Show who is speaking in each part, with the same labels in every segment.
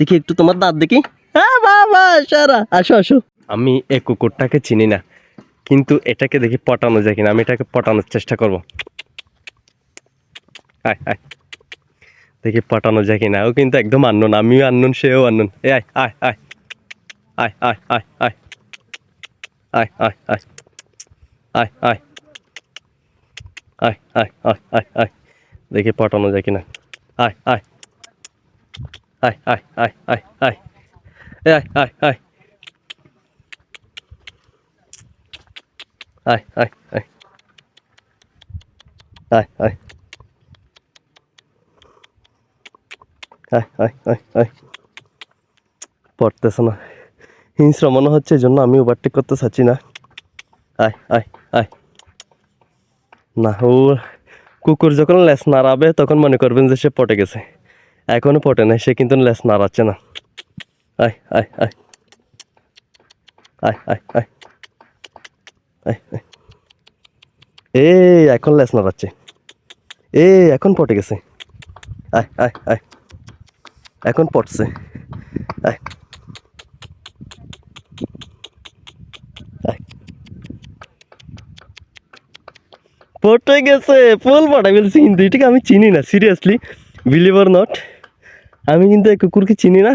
Speaker 1: দেখি একটু তোমার দাঁত দেখি। হ্যাঁ বাবা, সারা। আসো আসো। আমি এই কুকুরটাকে চিনি না, কিন্তু এটাকে দেখি পটানো যায় কিনা, আমি এটাকে পটানোর চেষ্টা করব। আয় আয়। দেখি পটানো যায় কিনা, ও কিন্তু একদম আননোন, আমিও আননোন, সেও আননোন। এ আয় আয়। আয় আয় আয় আয়। আয় আয় আয়। আয় আয়। আয় আয় আয় আয় আয়। দেখি পটানো যায় কিনা। আয় আয়। আয় আয় আয় আয় আয় আয় আয় আয় আয় আয় আয় আয় আয় আয় আয় আয় আয় পড়তেছে না। হিংস্র মনে হচ্ছে, এই জন্য আমি ওভারটেক করতে চাচ্ছি না। আয় আয় আয় না, ও কুকুর যখন লেস নাড়াবে, তখন মনে করবেন যে সে পটে গেছে। এখনও পটে নাই, সে কিন্তু লেস নাড়াচ্ছে না। আয় আয় আয়। আয় আয় আয়। আয় এখন লেস নাড়াচ্ছে। এ এখন পটে গেছে। আয় আয় আয়। এখন পড়ছে আয়। পড়তে গেছে, ফুল পাঠা ফেলছি কিন্তু, এটাকে আমি চিনি না সিরিয়াসলি বিলিভার নট আমি কিন্তু এই কুকুরকে চিনি না।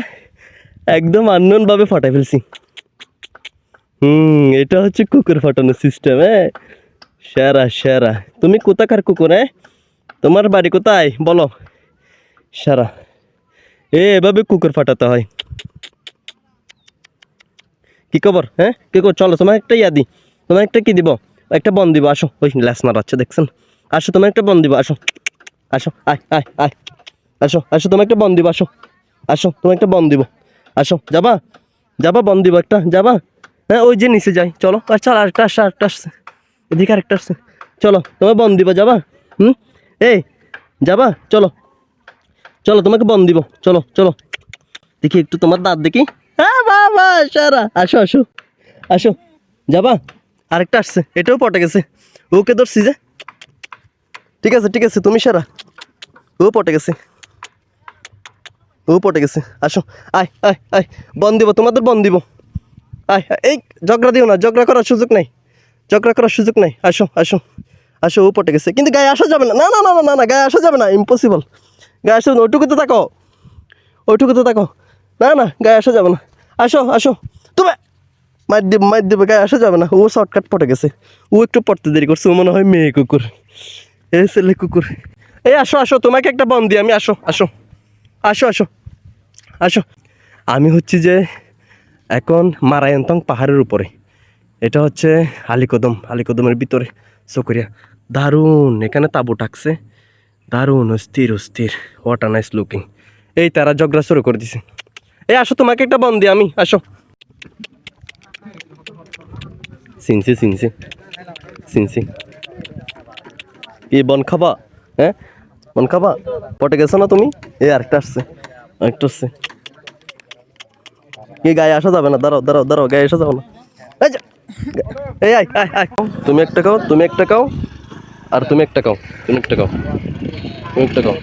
Speaker 1: একদম আননোন ভাবে ফাটাই ফেলছি। হুম, এটা হচ্ছে কুকুর ফাটানোর সিস্টেম হ্যাঁ সেরা সেরা। তুমি কোথাকার কুকুর হ্যাঁ তোমার বাড়ি কোথায়? বলো। সেরা। এ, এভাবে কুকুর ফাটাতে হয়। কি খবর হ্যাঁ? কি খবর? চলো তোমার একটা ইয়া দি তোমার একটা কি দিব? একটা বন দিব। আসো। ওই ল্যাস মারাচ্ছে দেখছেন? আসো তোমার একটা বন দিব। আসো। আসো, আয় আয় আয়। আসো আসো তোমার একটা বন দিব, আসো। আসো তোমার একটা বন দিব। আসো, যাবা? যাবা, বন দিব একটা, যাবা? হ্যাঁ ওই যে নিচে যাই, চলো। আচ্ছা আরেকটা আসছে আরেকটা আসছে। এদিকে আরেকটা আসছে। চলো তোমার বন দিব, যাবা? হুম? এই, যাবা? চলো। চলো, তোমাকে বন দিব। চলো চলো। দেখি একটু তোমার দাঁত দেখি। হ্যাঁ বাবা, সারা। আসো আসো। আসো, যাবা? আরেকটা আসছে, এটাও পটে গেছে। ওকে ধরছি যে। ঠিক আছে ঠিক আছে, তুমি সারা। ও পটে গেছে। ও পটে গেছে। আসো। আয় আয় আয়। বন দিব, তোমাদের বন দিব। আয় এই, ঝগড়া দিও না। ঝগড়া করার সুযোগ নাই। ঝগড়া করার সুযোগ নাই। আসো আসো। আসো ও পটে গেছে। কিন্তু গায়ে আসা যাবে না। না না না না না না, গায়ে আসা যাবে না। ইম্পসিবল গায়ে আসা ওইটুকুতে থাকো। ওইটুকুতে থাকো। না না, গায়ে আসা যাবে না। আসো আসো। তুমি মার দেবে মার দেবে, গায়ে আসা যাবে না। ও শর্টকাট পটে গেছে। ও একটু পড়তে দেরি করছে। ও মনে হয় মেয়ে কুকুর। এ ছেলে কুকুর। এই, আসো আসো। তোমাকে একটা বন দিই। আমি আসো আসো। আসো আসো। আসো। আমি হচ্ছি যে এখন মারায়ন্তং পাহাড়ের উপরে। এটা হচ্ছে আলিকদম, আলিকদমের ভিতরে। চকরিয়া দারুণ, এখানে তাবু টাকছে। দারুণ, অস্থির অস্থির। হোয়াট নাইস লুকিং এই তারা ঝগড়া শুরু করে দিছে। এই, আসো তোমাকে একটা বন দিই আমি, আসো। সিনসি সিনসি সিনসি কি বন খাবা? হ্যাঁ? বন খাবা? পটে গেছো না তুমি? এই আরেকটা আসছে আরেকটা আসছে। কি, গায়ে আসা যাবে না? দাঁড়াও দাঁড়াও দাঁড়াও, গায়ে আসা যাবে না। এই আয় আয় আয়। তুমি একটা খাও, তুমি একটা খাও, আর তুমি একটা খাও, তুমি একটা খাও, তুমি একটা খাও।